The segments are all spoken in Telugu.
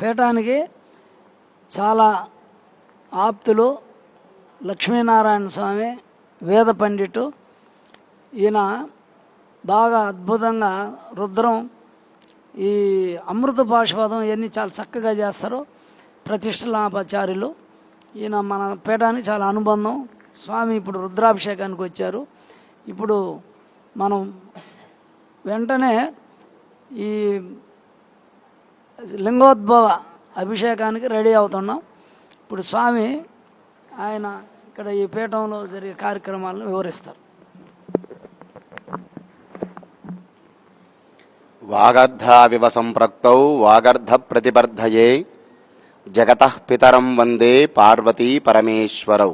పీఠానికి చాలా ఆప్తులు లక్ష్మీనారాయణ స్వామి వేద పండితు ఈయన బాగా అద్భుతంగా రుద్రం ఈ అమృత భాషపదం ఇవన్నీ చాలా చక్కగా చేస్తారు. ప్రతిష్టలాపాచార్యులు ఈయన మన పీఠానికి చాలా అనుబంధం. స్వామి ఇప్పుడు రుద్రాభిషేకానికి వచ్చారు. ఇప్పుడు మనం వెంటనే ఈ లింగోద్భవ అభిషేకానికి రెడీ అవుతున్నాం. ఇప్పుడు స్వామి ఆయన ఇక్కడ ఈ పీఠంలో జరిగే కార్యక్రమాలను వివరిస్తారు. వాగర్ధావివ సంప్రక్తౌ వాగర్ధ ప్రతిబర్ధయే జగత పితరం వందే పార్వతీ పరమేశ్వరౌ.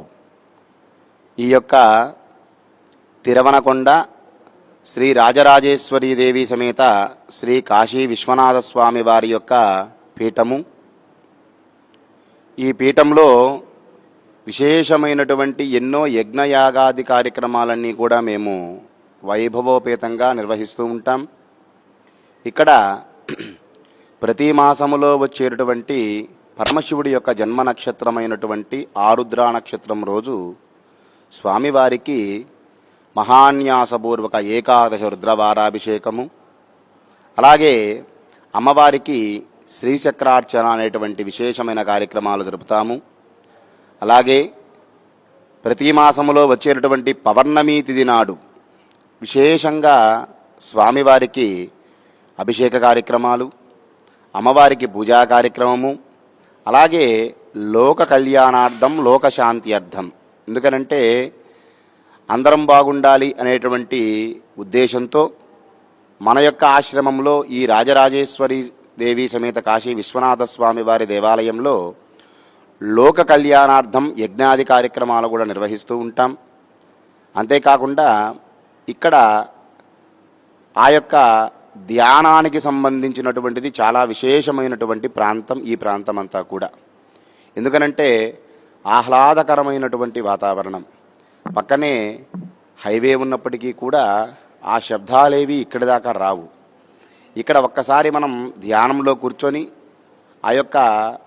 ఈ యొక్క తిరవనకొండ శ్రీ రాజరాజేశ్వరీ దేవి సమేత శ్రీ కాశీ విశ్వనాథ స్వామి వారి యొక్క పీఠము. ఈ పీఠంలో విశేషమైనటువంటి ఎన్నో యజ్ఞయాగాది కార్యక్రమాలన్నీ కూడా మేము వైభవోపేతంగా నిర్వహిస్తూ ఉంటాం. ఇక్కడ ప్రతి మాసములో వచ్చేటటువంటి పరమశివుడి యొక్క జన్మ నక్షత్రమైనటువంటి ఆరుద్ర నక్షత్రం రోజు స్వామివారికి మహాన్యాసపూర్వక ఏకాదశ రుద్రవారాభిషేకము అలాగే అమ్మవారికి శ్రీచక్రార్చన అనేటువంటి విశేషమైన కార్యక్రమాలు జరుపుతాము. అలాగే ప్రతి మాసములో వచ్చేటటువంటి పౌర్ణమి తిథి నాడు విశేషంగా స్వామివారికి అభిషేక కార్యక్రమాలు అమ్మవారికి పూజా కార్యక్రమము అలాగే లోక కళ్యాణార్థం లోకశాంతి అర్థం. ఎందుకనంటే అందరం బాగుండాలి అనేటువంటి ఉద్దేశంతో మన యొక్క ఆశ్రమంలో ఈ రాజరాజేశ్వరి దేవి సమేత కాశీ విశ్వనాథ స్వామి వారి దేవాలయంలో లోక కళ్యాణార్థం యజ్ఞాది కార్యక్రమాలు కూడా నిర్వహిస్తూ ఉంటాం. అంతేకాకుండా ఇక్కడ ఆ యొక్క ధ్యానానికి సంబంధించినటువంటిది చాలా విశేషమైనటువంటి ప్రాంతం ఈ ప్రాంతం అంతా కూడా. ఎందుకనంటే ఆహ్లాదకరమైనటువంటి వాతావరణం. పక్కనే హైవే ఉన్నప్పటికీ కూడా ఆ శబ్దాలేవి ఇక్కడి దాకా రావు. ఇక్కడ ఒక్కసారి మనం ధ్యానంలో కూర్చొని ఆ యొక్క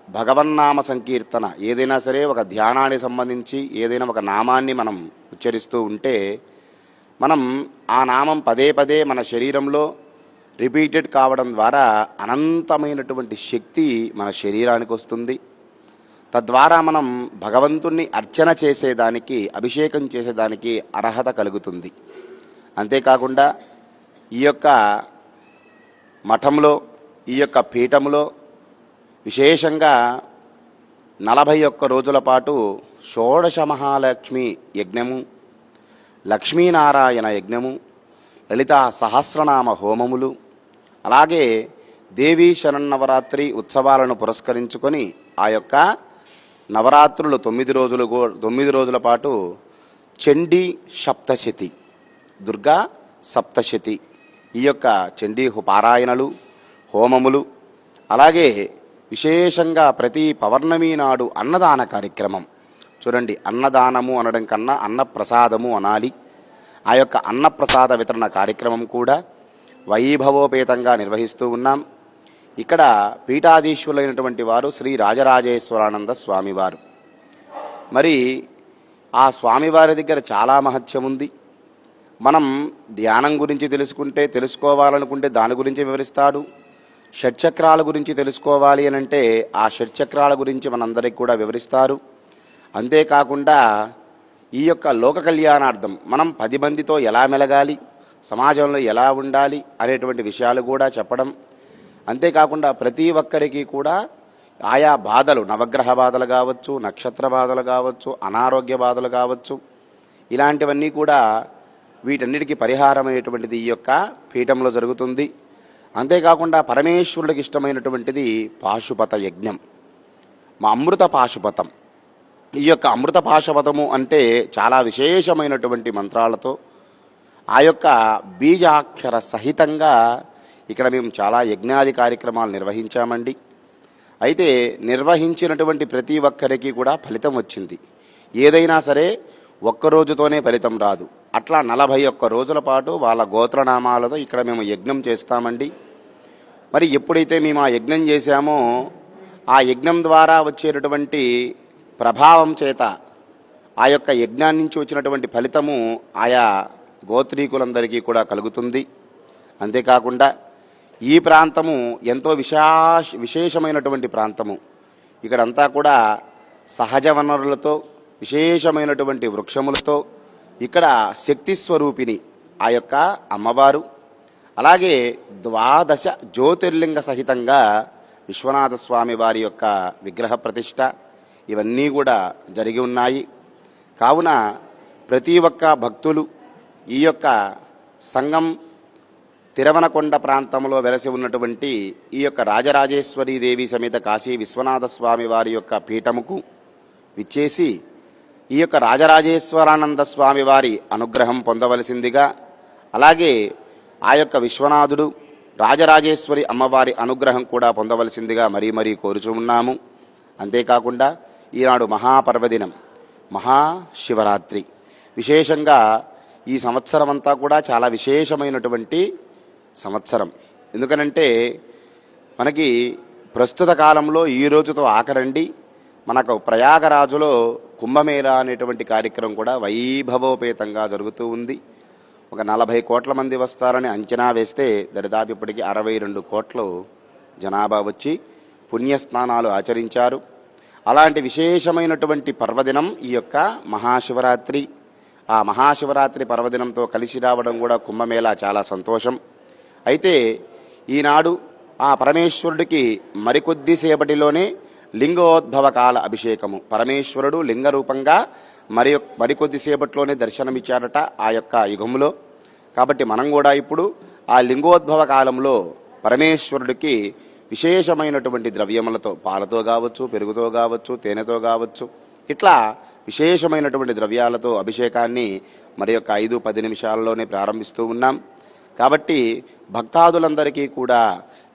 భగవన్నామ సంకీర్తన ఏదైనా సరే ఒక ధ్యానానికి సంబంధించి ఏదైనా ఒక నామాన్ని మనం ఉచ్చరిస్తూ ఉంటే మనం ఆ నామం పదే పదే మన శరీరంలో రిపీటెడ్ కావడం ద్వారా అనంతమైనటువంటి శక్తి మన శరీరానికి వస్తుంది. తద్వారా మనం భగవంతుణ్ణి అర్చన చేసేదానికి అభిషేకం చేసేదానికి అర్హత కలుగుతుంది. అంతేకాకుండా ఈ యొక్క మఠంలో ఈ యొక్క పీఠంలో విశేషంగా నలభై ఒక్క రోజుల పాటు షోడశ మహాలక్ష్మి యజ్ఞము లక్ష్మీనారాయణ యజ్ఞము లలిత సహస్రనామ హోమములు అలాగే దేవీ శరన్నవరాత్రి ఉత్సవాలను పురస్కరించుకొని ఆ యొక్క నవరాత్రులు తొమ్మిది రోజులు తొమ్మిది రోజుల పాటు చండీ సప్తశతి దుర్గా సప్తశతి ఈ యొక్క చండీ పారాయణలు హోమములు అలాగే విశేషంగా ప్రతి పౌర్ణమి నాడు అన్నదాన కార్యక్రమం. చూడండి అన్నదానము అనడం కన్నా అన్నప్రసాదము అనాలి. ఆ యొక్క అన్నప్రసాద వితరణ కార్యక్రమం కూడా వైభవోపేతంగా నిర్వహిస్తూ ఉన్నాం. ఇక్కడ పీఠాధీశ్వరులైనటువంటి వారు శ్రీ రాజరాజేశ్వరానంద స్వామివారు. మరి ఆ స్వామివారి దగ్గర చాలా మహత్యం ఉంది. మనం ధ్యానం గురించి తెలుసుకుంటే తెలుసుకోవాలనుకుంటే దాని గురించి వివరిస్తాడు. షట్చక్రాల గురించి తెలుసుకోవాలి అని అంటే ఆ షట్చక్రాల గురించి మనందరికి కూడా వివరిస్తారు. అంతేకాకుండా ఈ యొక్క లోక కళ్యాణార్థం మనం పది మందితో ఎలా మెలగాలి సమాజంలో ఎలా ఉండాలి అనేటువంటి విషయాలు కూడా చెప్పడం అంతేకాకుండా ప్రతి ఒక్కరికి కూడా ఆయా బాధలు నవగ్రహ బాధలు కావచ్చు నక్షత్ర బాధలు కావచ్చు అనారోగ్య బాధలు కావచ్చు ఇలాంటివన్నీ కూడా వీటన్నిటికీ పరిహారమైనటువంటిది ఈ యొక్క పీఠంలో జరుగుతుంది. అంతేకాకుండా పరమేశ్వరుడికి ఇష్టమైనటువంటిది పాశుపత యజ్ఞం. మా అమృత పాశుపతం. ఈ యొక్క అమృత పాశుపతము అంటే చాలా విశేషమైనటువంటి మంత్రాలతో ఆ యొక్క బీజాక్షర సహితంగా ఇక్కడ మేము చాలా యజ్ఞాది కార్యక్రమాలు నిర్వహించామండి. అయితే నిర్వహించినటువంటి ప్రతి ఒక్కరికి కూడా ఫలితం వచ్చింది. ఏదైనా సరే ఒక్క రోజుతోనే ఫలితం రాదు. అట్లా నలభై ఒక్క రోజుల పాటు వాళ్ళ గోత్రనామాలతో ఇక్కడ మేము యజ్ఞం చేస్తామండి. మరి ఎప్పుడైతే మేము ఆ యజ్ఞం చేశామో ఆ యజ్ఞం ద్వారా వచ్చేటటువంటి ప్రభావం చేత ఆ యొక్క యజ్ఞాన్ని నుంచి వచ్చినటువంటి ఫలితము ఆయా గోత్రీకులందరికీ కూడా కలుగుతుంది. అంతేకాకుండా ఈ ప్రాంతము ఎంతో విశాష విశేషమైనటువంటి ప్రాంతము. ఇక్కడంతా కూడా సహజ వనరులతో విశేషమైనటువంటి వృక్షములతో ఇక్కడ శక్తి స్వరూపిణి ఆ యొక్క అమ్మవారు. అలాగే ద్వాదశ జ్యోతిర్లింగ సహితంగా విశ్వనాథ స్వామి వారి యొక్క విగ్రహ ప్రతిష్ట ఇవన్నీ కూడా జరిగి ఉన్నాయి. కావున ప్రతి ఒక్క భక్తులు ఈ యొక్క సంఘం తిరవనకొండ ప్రాంతంలో వెలసి ఉన్నటువంటి ఈ యొక్క రాజరాజేశ్వరీ దేవి సమేత కాశీ విశ్వనాథ స్వామి వారి యొక్క పీఠముకు విచ్చేసి ఈ యొక్క రాజరాజేశ్వరానంద స్వామి వారి అనుగ్రహం పొందవలసిందిగా అలాగే ఆ యొక్క విశ్వనాథుడు రాజరాజేశ్వరి అమ్మవారి అనుగ్రహం కూడా పొందవలసిందిగా మరీ మరీ కోరుచు ఉన్నాము. అంతేకాకుండా ఈనాడు మహాపర్వదినం మహాశివరాత్రి. విశేషంగా ఈ సంవత్సరం అంతా కూడా చాలా విశేషమైనటువంటి సంవత్సరం. ఎందుకనంటే మనకి ప్రస్తుత కాలంలో ఈ రోజుతో ఆఖరండి. మనకు ప్రయాగరాజులో కుంభమేళ అనేటువంటి కార్యక్రమం కూడా వైభవోపేతంగా జరుగుతూ ఉంది. ఒక నలభై కోట్ల మంది వస్తారని అంచనా వేస్తే దరిదాపు ఇప్పటికి అరవై రెండు కోట్లు జనాభా వచ్చి పుణ్యస్నానాలు ఆచరించారు. అలాంటి విశేషమైనటువంటి పర్వదినం ఈ యొక్క మహాశివరాత్రి. ఆ మహాశివరాత్రి పర్వదినంతో కలిసి రావడం కూడా కుంభమేళా చాలా సంతోషం. అయితే ఈనాడు ఆ పరమేశ్వరుడికి మరికొద్దిసేపటిలోనే లింగోద్భవ కాల అభిషేకము. పరమేశ్వరుడు లింగ రూపంగా మరి మరికొద్దిసేపట్లోనే దర్శనమిచ్చారట ఆ యొక్క యుగంలో కాబట్టి మనం కూడా ఇప్పుడు ఆ లింగోద్భవ కాలంలో పరమేశ్వరుడికి విశేషమైనటువంటి ద్రవ్యములతో పాలతో కావచ్చు పెరుగుతో కావచ్చు తేనెతో కావచ్చు ఇట్లా విశేషమైనటువంటి ద్రవ్యాలతో అభిషేకాన్ని మరి యొక్క ఐదు పది నిమిషాల్లోనే ప్రారంభిస్తూ ఉన్నాం. కాబట్టి భక్తాదులందరికీ కూడా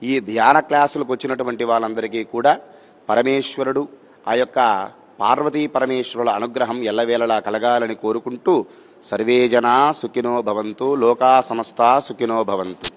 ఈ ధ్యాన క్లాసులకు వచ్చినటువంటి వాళ్ళందరికీ కూడా పరమేశ్వరుడు ఆ యొక్క పార్వతీ పరమేశ్వరుల అనుగ్రహం ఎల్లవేళలా కలగాలని కోరుకుంటూ సర్వే జనా సుఖినో భవంతు లోకా సమస్త సుఖినో భవంతు.